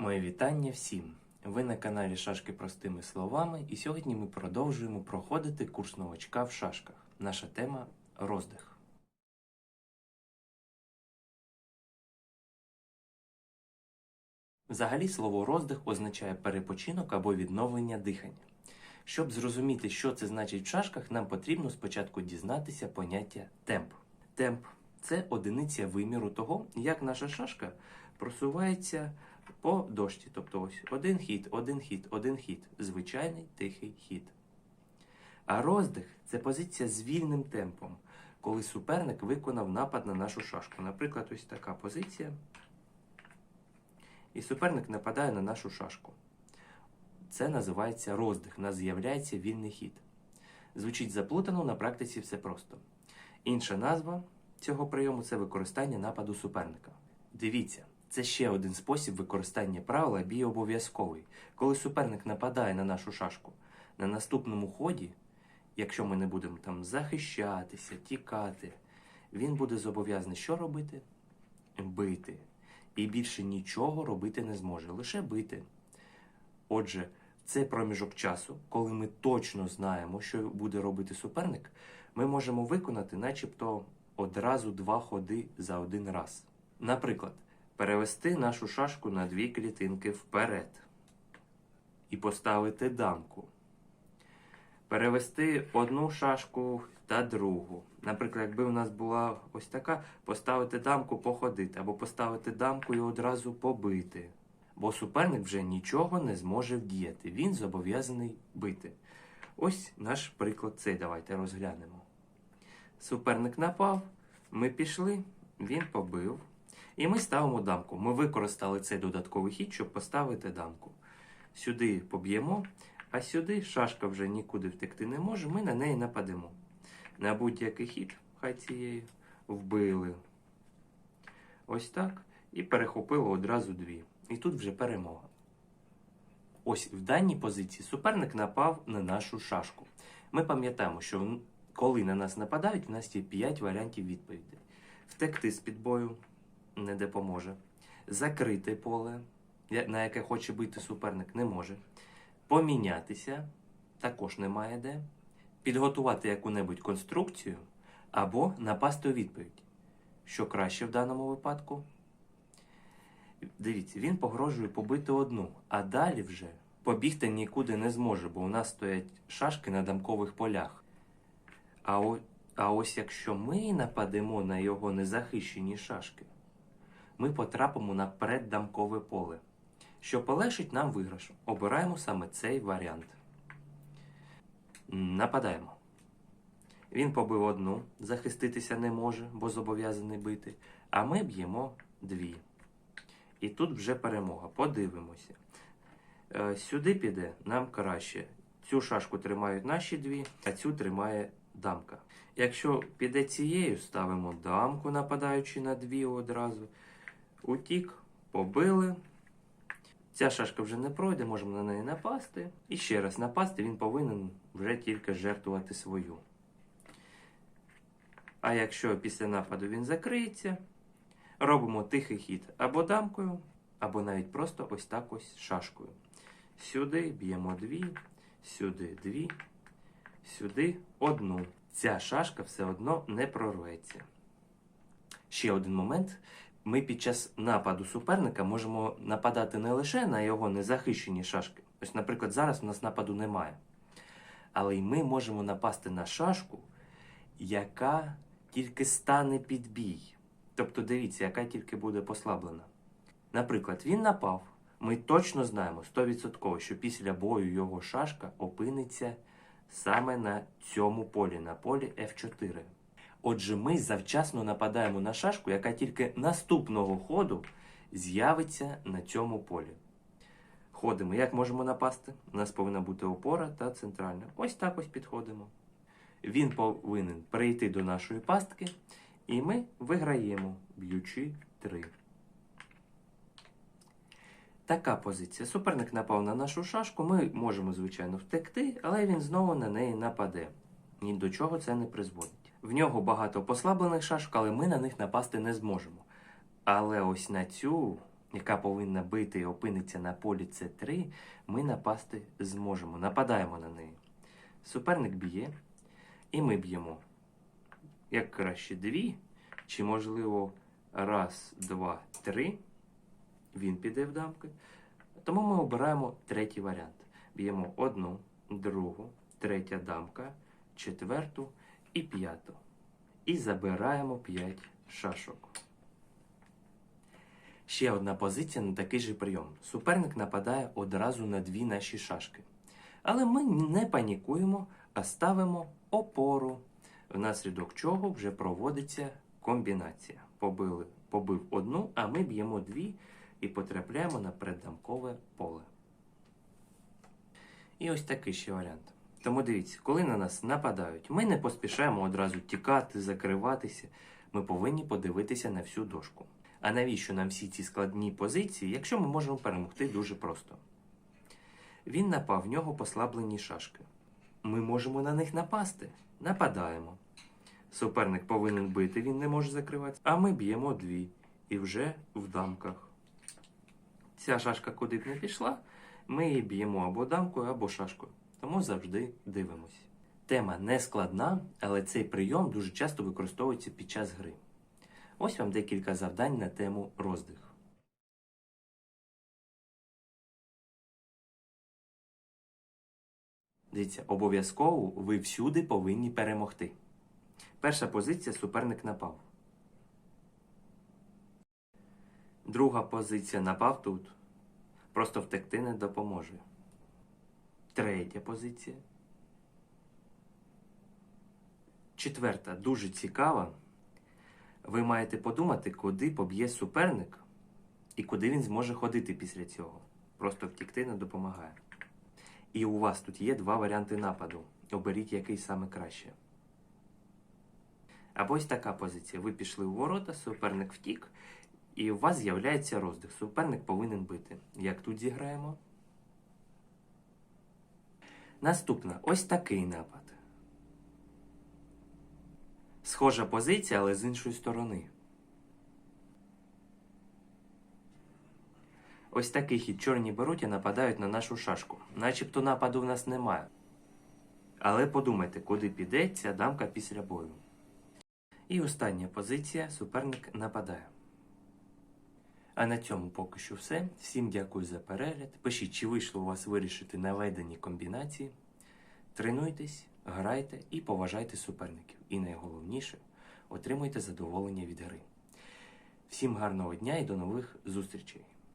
Моє вітання всім! Ви на каналі Шашки простими словами, і сьогодні ми продовжуємо проходити курс новачка в шашках. Наша тема роздих. Взагалі слово роздих означає перепочинок або відновлення дихання. Щоб зрозуміти, що це значить в шашках, нам потрібно спочатку дізнатися поняття темп. Темп це одиниця виміру того, як наша шашка просувається по дошці. Тобто ось один хід, один хід, один хід. Звичайний тихий хід. А роздих це позиція з вільним темпом, коли суперник виконав напад на нашу шашку. Наприклад, ось така позиція. І суперник нападає на нашу шашку. Це називається роздих. У нас з'являється вільний хід. Звучить заплутано, на практиці все просто. Інша назва цього прийому це використання нападу суперника. Дивіться, це ще один спосіб використання правила бій обов'язковий. Коли суперник нападає на нашу шашку, на наступному ході, якщо ми не будемо там захищатися, тікати, він буде зобов'язаний що робити? Бити. І більше нічого робити не зможе, лише бити. Отже, цей проміжок часу, коли ми точно знаємо, що буде робити суперник, ми можемо виконати, начебто, одразу два ходи за один раз. Наприклад, перевести нашу шашку на дві клітинки вперед і поставити дамку. Перевести одну шашку та другу. Наприклад, якби у нас була ось така, поставити дамку походити, або поставити дамку і одразу побити. Бо суперник вже нічого не зможе вдіяти. Він зобов'язаний бити. Ось наш приклад цей давайте розглянемо. Суперник напав, ми пішли, він побив. І ми ставимо дамку. Ми використали цей додатковий хід, щоб поставити дамку. Сюди поб'ємо, а сюди шашка вже нікуди втекти не може, ми на неї нападемо. На будь-який хід, хай цією вбили. Ось так. І перехопили одразу дві. І тут вже перемога. Ось в даній позиції суперник напав на нашу шашку. Ми пам'ятаємо, що коли на нас нападають, в нас є 5 варіантів відповідей. Втекти з під бою не допоможе. Закрити поле, на яке хоче бити суперник, не може. Помінятися також немає де. Підготувати яку-небудь конструкцію або напасти у відповідь. Що краще в даному випадку? Дивіться, він погрожує побити одну, а далі вже побігти нікуди не зможе, бо у нас стоять шашки на дамкових полях. А, о, а ось якщо ми нападемо на його незахищені шашки, ми потрапимо на преддамкове поле, що полегшить нам виграш. Обираємо саме цей варіант. Нападаємо. Він побив одну, захиститися не може, бо зобов'язаний бити, а ми б'ємо дві. І тут вже перемога. Подивимося. Е, Сюди піде нам краще. Цю шашку тримають наші дві, а цю тримає дамка. Якщо піде цією, ставимо дамку, нападаючи на дві одразу. Утік, побили. Ця шашка вже не пройде, можемо на неї напасти. І ще раз напасти він повинен вже тільки жертвувати свою. А якщо після нападу він закриється, робимо тихий хід або дамкою, або навіть просто ось так ось шашкою. Сюди б'ємо дві, сюди дві, сюди одну. Ця шашка все одно не прорветься. Ще один момент. Ми під час нападу суперника можемо нападати не лише на його незахищені шашки. Ось, наприклад, зараз у нас нападу немає. Але й ми можемо напасти на шашку, яка тільки стане під бій. Тобто, дивіться, яка тільки буде послаблена. Наприклад, він напав. Ми точно знаємо 100%, що після бою його шашка опиниться саме на цьому полі, на полі F4. Отже, ми завчасно нападаємо на шашку, яка тільки наступного ходу з'явиться на цьому полі. Ходимо. Як можемо напасти? У нас повинна бути опора та центральна. Ось так ось підходимо. Він повинен прийти до нашої пастки, і ми виграємо, б'ючи 3. Така позиція. Суперник напав на нашу шашку. Ми можемо, звичайно, втекти, але він знову на неї нападе. Ні до чого це не призводить. В нього багато послаблених шашок, але ми на них напасти не зможемо. Але ось на цю яка повинна бити і опиниться на полі С3, ми напасти зможемо. Нападаємо на неї. Суперник б'є, і ми б'ємо. Як краще дві, чи можливо раз, два, три. Він піде в дамки. Тому ми обираємо третій варіант. Б'ємо одну, другу, третя дамка, четверту і п'яту. І забираємо 5 шашок. Ще одна позиція на такий же прийом. Суперник нападає одразу на дві наші шашки. Але ми не панікуємо, а ставимо опору, внаслідок чого вже проводиться комбінація. Побили, побив одну, а ми б'ємо дві і потрапляємо на преддамкове поле. І ось такий ще варіант. Тому дивіться, коли на нас нападають, ми не поспішаємо одразу тікати, закриватися. Ми повинні подивитися на всю дошку. А навіщо нам всі ці складні позиції, якщо ми можемо перемогти дуже просто? Він напав, в нього послаблені шашки. Ми можемо на них напасти. Нападаємо. Суперник повинен бити, він не може закривати. А ми б'ємо дві. І вже в дамках. Ця шашка куди б не пішла, ми її б'ємо або дамкою, або шашкою. Тому завжди дивимось. Тема не складна, але цей прийом дуже часто використовується під час гри. Ось вам декілька завдань на тему роздих. Дивіться, обов'язково ви всюди повинні перемогти. Перша позиція суперник напав. Друга позиція напав тут. Просто втекти не допоможе. Третя позиція. Четверта, дуже цікава. Ви маєте подумати, куди поб'є суперник і куди він зможе ходити після цього. Просто втікти не допомагає. І у вас тут є два варіанти нападу. Оберіть який саме краще. Або ось така позиція. Ви пішли у ворота, суперник втік, і у вас з'являється роздих. Суперник повинен бити. Як тут зіграємо? Наступна ось такий напад. Схожа позиція, але з іншої сторони. Ось такий хід чорні беруть і нападають на нашу шашку. Начебто нападу в нас немає. Але подумайте, куди піде ця дамка після бою. І остання позиція суперник нападає. А на цьому поки що все. Всім дякую за перегляд. Пишіть, чи вийшло у вас вирішити наведені комбінації. Тренуйтесь, грайте і поважайте суперників. І найголовніше отримуйте задоволення від гри. Всім гарного дня і до нових зустрічей!